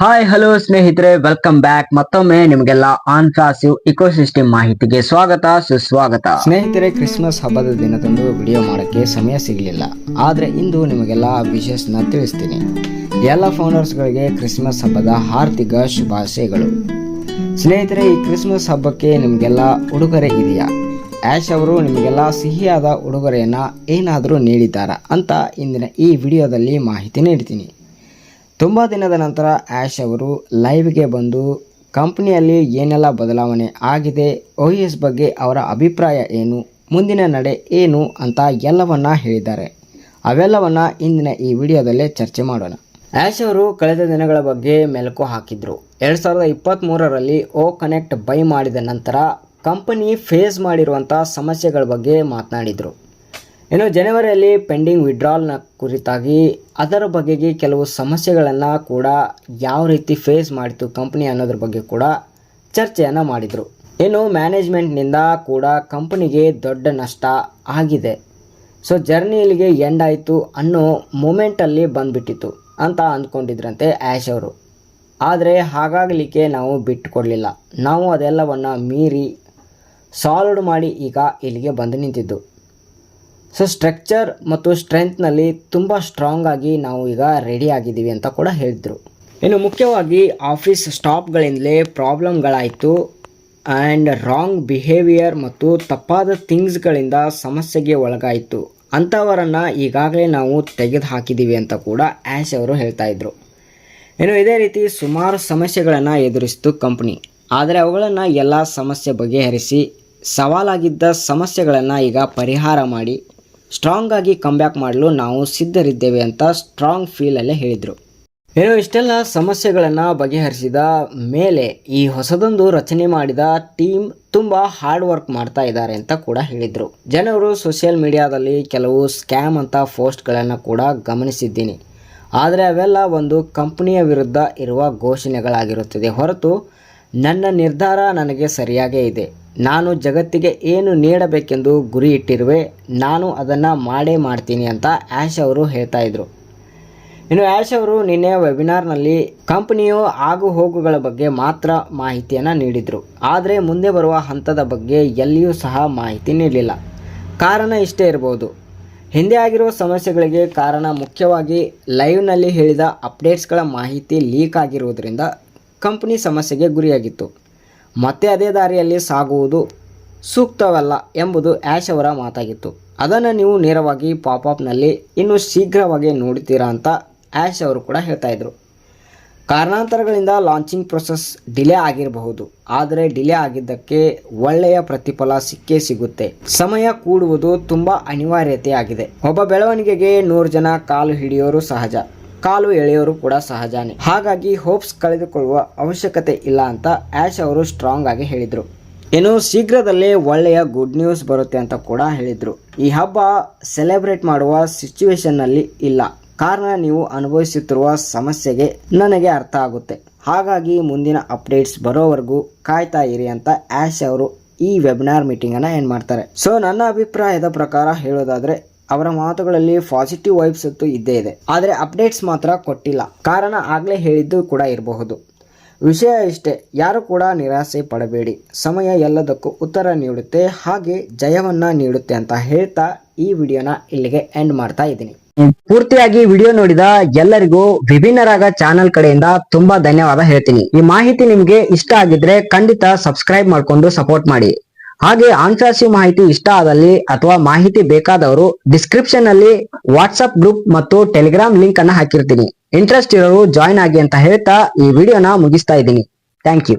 Hi hello ಸ್ನೇಹಿತರೆ. Welcome back ಮತ್ತೊಮ್ಮೆ ನಿಮಗೆಲ್ಲ ಆನ್ಫಾಸಿವ್ ಇಕೋಸಿಸ್ಟಮ್ ಮಾಹಿತಿಗೆ ಸ್ವಾಗತ, ಸುಸ್ವಾಗತ. ಸ್ನೇಹಿತರೆ ಕ್ರಿಸ್ಮಸ್ ಹಬ್ಬದ ದಿನದಂದು ವಿಡಿಯೋ ಮಾಡೋಕ್ಕೆ ಸಮಯ ಸಿಗಲಿಲ್ಲ. ಆದರೆ ಇಂದು ನಿಮಗೆಲ್ಲ ವಿಶೇಷನ ತಿಳಿಸ್ತೀನಿ. ಎಲ್ಲ ಫೌಂಡರ್ಸ್ಗಳಿಗೆ ಕ್ರಿಸ್ಮಸ್ ಹಬ್ಬದ ಹಾರ್ದಿಕ ಶುಭಾಶಯಗಳು. ಸ್ನೇಹಿತರೆ, ಈ ಕ್ರಿಸ್ಮಸ್ ಹಬ್ಬಕ್ಕೆ ನಿಮಗೆಲ್ಲ ಉಡುಗೊರೆ ಇದೆಯಾ? ಆ್ಯಶ್ ಅವರು ನಿಮಗೆಲ್ಲ ಸಿಹಿಯಾದ ಉಡುಗೊರೆಯನ್ನು ಏನಾದರೂ ನೀಡಿದ್ದಾರಾ ಅಂತ ಇಂದಿನ ಈ ವಿಡಿಯೋದಲ್ಲಿ ಮಾಹಿತಿ ನೀಡ್ತೀನಿ. ತುಂಬ ದಿನದ ನಂತರ ಆ್ಯಶ್ ಅವರು ಲೈವ್ಗೆ ಬಂದು, ಕಂಪ್ನಿಯಲ್ಲಿ ಏನೆಲ್ಲ ಬದಲಾವಣೆ ಆಗಿದೆ? ಎಸ್ ಬಗ್ಗೆ ಅವರ ಅಭಿಪ್ರಾಯ ಏನು? ಮುಂದಿನ ನಡೆ ಏನು? ಅಂತ ಎಲ್ಲವನ್ನ ಹೇಳಿದ್ದಾರೆ. ಅವೆಲ್ಲವನ್ನ ಇಂದಿನ ಈ ವಿಡಿಯೋದಲ್ಲೇ ಚರ್ಚೆ ಮಾಡೋಣ. ಆ್ಯಶ್ ಅವರು ಕಳೆದ ದಿನಗಳ ಬಗ್ಗೆ ಮೆಲುಕು ಹಾಕಿದ್ರು. ಎರಡು ಸಾವಿರದ ಇಪ್ಪತ್ತ್ಮೂರರಲ್ಲಿ ಓ ಕನೆಕ್ಟ್ ಬೈ ಮಾಡಿದ ನಂತರ ಕಂಪನಿ ಫೇಸ್ ಮಾಡಿರುವಂಥ ಸಮಸ್ಯೆಗಳ ಬಗ್ಗೆ ಮಾತನಾಡಿದರು. ಇನ್ನು ಜನವರಿಯಲ್ಲಿ ಪೆಂಡಿಂಗ್ ವಿಡ್ರಾಲ್ನ ಕುರಿತಾಗಿ ಅದರ ಬಗೆಗೆ ಕೆಲವು ಸಮಸ್ಯೆಗಳನ್ನು ಕೂಡ ಯಾವ ರೀತಿ ಫೇಸ್ ಮಾಡಿತು ಕಂಪ್ನಿ ಅನ್ನೋದ್ರ ಬಗ್ಗೆ ಕೂಡ ಚರ್ಚೆಯನ್ನು ಮಾಡಿದರು. ಇನ್ನು ಮ್ಯಾನೇಜ್ಮೆಂಟ್ನಿಂದ ಕೂಡ ಕಂಪನಿಗೆ ದೊಡ್ಡ ನಷ್ಟ ಆಗಿದೆ. ಸೊ ಜರ್ನಿ ಇಲ್ಲಿಗೆ ಎಂಡ್ ಆಯಿತು ಅನ್ನೋ ಮೂಮೆಂಟಲ್ಲಿ ಬಂದುಬಿಟ್ಟಿತ್ತು ಅಂತ ಅಂದ್ಕೊಂಡಿದ್ರಂತೆ ಆ್ಯಶ್ ಅವರು. ಆದರೆ ಹಾಗಾಗಲಿಕ್ಕೆ ನಾವು ಬಿಟ್ಟು ಕೊಡಲಿಲ್ಲ ನಾವು ಅದೆಲ್ಲವನ್ನು ಮೀರಿ ಸಾಲ್ವ್ ಮಾಡಿ ಈಗ ಇಲ್ಲಿಗೆ ಬಂದು ನಿಂತಿದ್ದು. ಸೊ ಸ್ಟ್ರಕ್ಚರ್ ಮತ್ತು ಸ್ಟ್ರೆಂತ್ನಲ್ಲಿ ತುಂಬ ಸ್ಟ್ರಾಂಗ್ ಆಗಿ ನಾವು ಈಗ ರೆಡಿ ಆಗಿದ್ದೀವಿ ಅಂತ ಕೂಡ ಹೇಳಿದರು. ಇನ್ನು ಮುಖ್ಯವಾಗಿ ಆಫೀಸ್ ಸ್ಟಾಪ್ಗಳಿಂದಲೇ ಪ್ರಾಬ್ಲಮ್ಗಳಾಯಿತು ಆ್ಯಂಡ್ ರಾಂಗ್ ಬಿಹೇವಿಯರ್ ಮತ್ತು ತಪ್ಪಾದ ಥಿಂಗ್ಸ್ಗಳಿಂದ ಸಮಸ್ಯೆಗೆ ಒಳಗಾಯಿತು. ಅಂಥವರನ್ನು ಈಗಾಗಲೇ ನಾವು ತೆಗೆದು ಹಾಕಿದ್ದೀವಿ ಅಂತ ಕೂಡ ಆ್ಯಶ್ ಅವರು ಹೇಳ್ತಾ ಇದ್ರು. ಇನ್ನು ಇದೇ ರೀತಿ ಸುಮಾರು ಸಮಸ್ಯೆಗಳನ್ನು ಎದುರಿಸಿತು ಕಂಪ್ನಿ ಆದರೆ ಅವುಗಳನ್ನು ಎಲ್ಲ ಸಮಸ್ಯೆ ಬಗೆಹರಿಸಿ, ಸವಾಲಾಗಿದ್ದ ಸಮಸ್ಯೆಗಳನ್ನು ಈಗ ಪರಿಹಾರ ಮಾಡಿ ಸ್ಟ್ರಾಂಗ್ ಆಗಿ ಕಮ್ಬ್ಯಾಕ್ ಮಾಡಲು ನಾವು ಸಿದ್ಧರಿದ್ದೇವೆ ಅಂತ ಸ್ಟ್ರಾಂಗ್ ಫೀಲಲ್ಲೇ ಹೇಳಿದರು. ಏನು ಇಷ್ಟೆಲ್ಲ ಸಮಸ್ಯೆಗಳನ್ನು ಬಗೆಹರಿಸಿದ ಮೇಲೆ ಈ ಹೊಸದೊಂದು ರಚನೆ ಮಾಡಿದ ಟೀಮ್ ತುಂಬ ಹಾರ್ಡ್ ವರ್ಕ್ ಮಾಡ್ತಾ ಇದ್ದಾರೆ ಅಂತ ಕೂಡ ಹೇಳಿದರು. ಜನರು ಸೋಷಿಯಲ್ ಮೀಡಿಯಾದಲ್ಲಿ ಕೆಲವು ಸ್ಕ್ಯಾಮ್ ಅಂತ ಪೋಸ್ಟ್ಗಳನ್ನು ಕೂಡ ಗಮನಿಸಿದ್ದೀನಿ. ಆದರೆ ಅವೆಲ್ಲ ಒಂದು ಕಂಪನಿಯ ವಿರುದ್ಧ ಇರುವ ಘೋಷಣೆಗಳಾಗಿರುತ್ತದೆ. ಹೊರತು ನನ್ನ ನಿರ್ಧಾರ ನನಗೆ ಸರಿಯಾಗೇ ಇದೆ. ನಾನು ಜಗತ್ತಿಗೆ ಏನು ನೀಡಬೇಕೆಂದು ಗುರಿ ಇಟ್ಟಿರುವೆ ನಾನು ಅದನ್ನು ಮಾಡೇ ಮಾಡ್ತೀನಿ ಅಂತ ಆ್ಯಶ್ ಅವರು ಹೇಳ್ತಾ ಇದ್ರು. ಇನ್ನು ಆ್ಯಶ್ ಅವರು ನಿನ್ನೆ ವೆಬಿನಾರ್ನಲ್ಲಿ ಕಂಪ್ನಿಯು ಆಗು ಹೋಗುಗಳ ಬಗ್ಗೆ ಮಾತ್ರ ಮಾಹಿತಿಯನ್ನು ನೀಡಿದರು. ಆದರೆ ಮುಂದೆ ಬರುವ ಹಂತದ ಬಗ್ಗೆ ಎಲ್ಲಿಯೂ ಸಹ ಮಾಹಿತಿ ನೀಡಲಿಲ್ಲ. ಕಾರಣ ಇಷ್ಟೇ ಇರ್ಬೋದು. ಹಿಂದೆ ಆಗಿರುವ ಸಮಸ್ಯೆಗಳಿಗೆ ಕಾರಣ ಮುಖ್ಯವಾಗಿ ಲೈವ್ನಲ್ಲಿ ಹೇಳಿದ ಅಪ್ಡೇಟ್ಸ್ಗಳ ಮಾಹಿತಿ ಲೀಕ್ ಆಗಿರುವುದರಿಂದ ಕಂಪನಿ ಸಮಸ್ಯೆಗೆ ಗುರಿಯಾಗಿತ್ತು. ಮತ್ತೆ ಅದೇ ದಾರಿಯಲ್ಲಿ ಸಾಗುವುದು ಸೂಕ್ತವಲ್ಲ ಎಂಬುದು ಆ್ಯಶ್ ಅವರ ಮಾತಾಗಿತ್ತು. ಅದನ್ನು ನೀವು ನೇರವಾಗಿ ಪಾಪಪ್ನಲ್ಲಿ ಇನ್ನೂ ಶೀಘ್ರವಾಗಿ ನೋಡುತ್ತೀರಾ ಅಂತ ಆ್ಯಶ್ ಅವರು ಕೂಡ ಹೇಳ್ತಾ ಇದ್ರು. ಕಾರಣಾಂತರಗಳಿಂದ ಲಾಂಚಿಂಗ್ ಪ್ರೊಸೆಸ್ ಡಿಲೇ ಆಗಿರಬಹುದು. ಆದರೆ ಡಿಲೇ ಆಗಿದ್ದಕ್ಕೆ ಒಳ್ಳೆಯ ಪ್ರತಿಫಲ ಸಿಕ್ಕೇ ಸಿಗುತ್ತೆ. ಸಮಯ ಕೂಡುವುದು ತುಂಬ ಅನಿವಾರ್ಯತೆ ಆಗಿದೆ ಒಬ್ಬ ಬೆಳವಣಿಗೆಗೆ ನೂರು ಜನ ಕಾಲು ಹಿಡಿಯೋರು ಸಹಜ. ಕಾಲು ಎಳೆಯೋರು ಕೂಡ ಸಹಜಾನೆ. ಹಾಗಾಗಿ ಹೋಪ್ಸ್ ಕಳೆದುಕೊಳ್ಳುವ ಅವಶ್ಯಕತೆ ಇಲ್ಲ ಅಂತ ಆ್ಯಶ್ ಅವರು ಸ್ಟ್ರಾಂಗ್ ಆಗಿ ಹೇಳಿದರು. ಇನ್ನು ಶೀಘ್ರದಲ್ಲೇ ಒಳ್ಳೆಯ ಗುಡ್ ನ್ಯೂಸ್ ಬರುತ್ತೆ ಅಂತ ಕೂಡ ಹೇಳಿದರು. ಈ ಹಬ್ಬ ಸೆಲೆಬ್ರೇಟ್ ಮಾಡುವ ಸಿಚುವೇಶನ್ನಲ್ಲಿ ಇಲ್ಲ. ಕಾರಣ ನೀವು ಅನುಭವಿಸುತ್ತಿರುವ ಸಮಸ್ಯೆಗೆ ನನಗೆ ಅರ್ಥ ಆಗುತ್ತೆ. ಹಾಗಾಗಿ ಮುಂದಿನ ಅಪ್ಡೇಟ್ಸ್ ಬರೋವರೆಗೂ ಕಾಯ್ತಾ ಇರಿ ಅಂತ ಆ್ಯಶ್ ಅವರು ಈ ವೆಬಿನಾರ್ ಮೀಟಿಂಗನ್ನು ಏನು ಮಾಡ್ತಾರೆ. ಸೊ ನನ್ನ ಅಭಿಪ್ರಾಯದ ಪ್ರಕಾರ ಹೇಳೋದಾದ್ರೆ ಅವರ ಮಾತುಗಳಲ್ಲಿ ಪಾಸಿಟಿವ್ ವೈಬ್ಸ್ ಅಂತೂ ಇದ್ದೇ ಇದೆ. ಆದರೆ ಅಪ್ಡೇಟ್ಸ್ ಮಾತ್ರ ಕೊಟ್ಟಿಲ್ಲ. ಕಾರಣ ಆಗಲೇ ಹೇಳಿದ್ದು ಕೂಡ ಇರಬಹುದು. ವಿಷಯ ಇಷ್ಟೇ, ಯಾರು ಕೂಡ ನಿರಾಸೆ ಪಡಬೇಡಿ. ಸಮಯ ಎಲ್ಲದಕ್ಕೂ ಉತ್ತರ ನೀಡುತ್ತೆ, ಹಾಗೆ ಜಯವನ್ನ ನೀಡುತ್ತೆ ಅಂತ ಹೇಳ್ತಾ ಈ ವಿಡಿಯೋನ ಇಲ್ಲಿಗೆ ಎಂಡ್ ಮಾಡ್ತಾ ಇದ್ದೀನಿ. ಪೂರ್ತಿಯಾಗಿ ವಿಡಿಯೋ ನೋಡಿದ ಎಲ್ಲರಿಗೂ ವಿಭಿನ್ನರಾಗ ಚಾನೆಲ್ ಕಡೆಯಿಂದ ತುಂಬಾ ಧನ್ಯವಾದ ಹೇಳ್ತೀನಿ. ಈ ಮಾಹಿತಿ ನಿಮ್ಗೆ ಇಷ್ಟ ಆಗಿದ್ರೆ ಖಂಡಿತ ಸಬ್ಸ್ಕ್ರೈಬ್ ಮಾಡ್ಕೊಂಡು ಸಪೋರ್ಟ್ ಮಾಡಿ. ಹಾಗೆ ಆನ್ಸರ್ಸಿ ಮಾಹಿತಿ ಇಷ್ಟ ಆದಲ್ಲಿ ಅಥವಾ ಮಾಹಿತಿ ಬೇಕಾದವರು ಡಿಸ್ಕ್ರಿಪ್ಷನ್ ಅಲ್ಲಿ ವಾಟ್ಸ್ಆಪ್ ಗ್ರೂಪ್ ಮತ್ತು ಟೆಲಿಗ್ರಾಮ್ ಲಿಂಕ್ ಅನ್ನ ಹಾಕಿರ್ತೀನಿ. ಇಂಟ್ರೆಸ್ಟ್ ಇರೋರು ಜಾಯಿನ್ ಆಗಿ ಅಂತ ಹೇಳ್ತಾ ಈ ವಿಡಿಯೋನ ಮುಗಿಸ್ತಾ ಇದ್ದೀನಿ. Thank you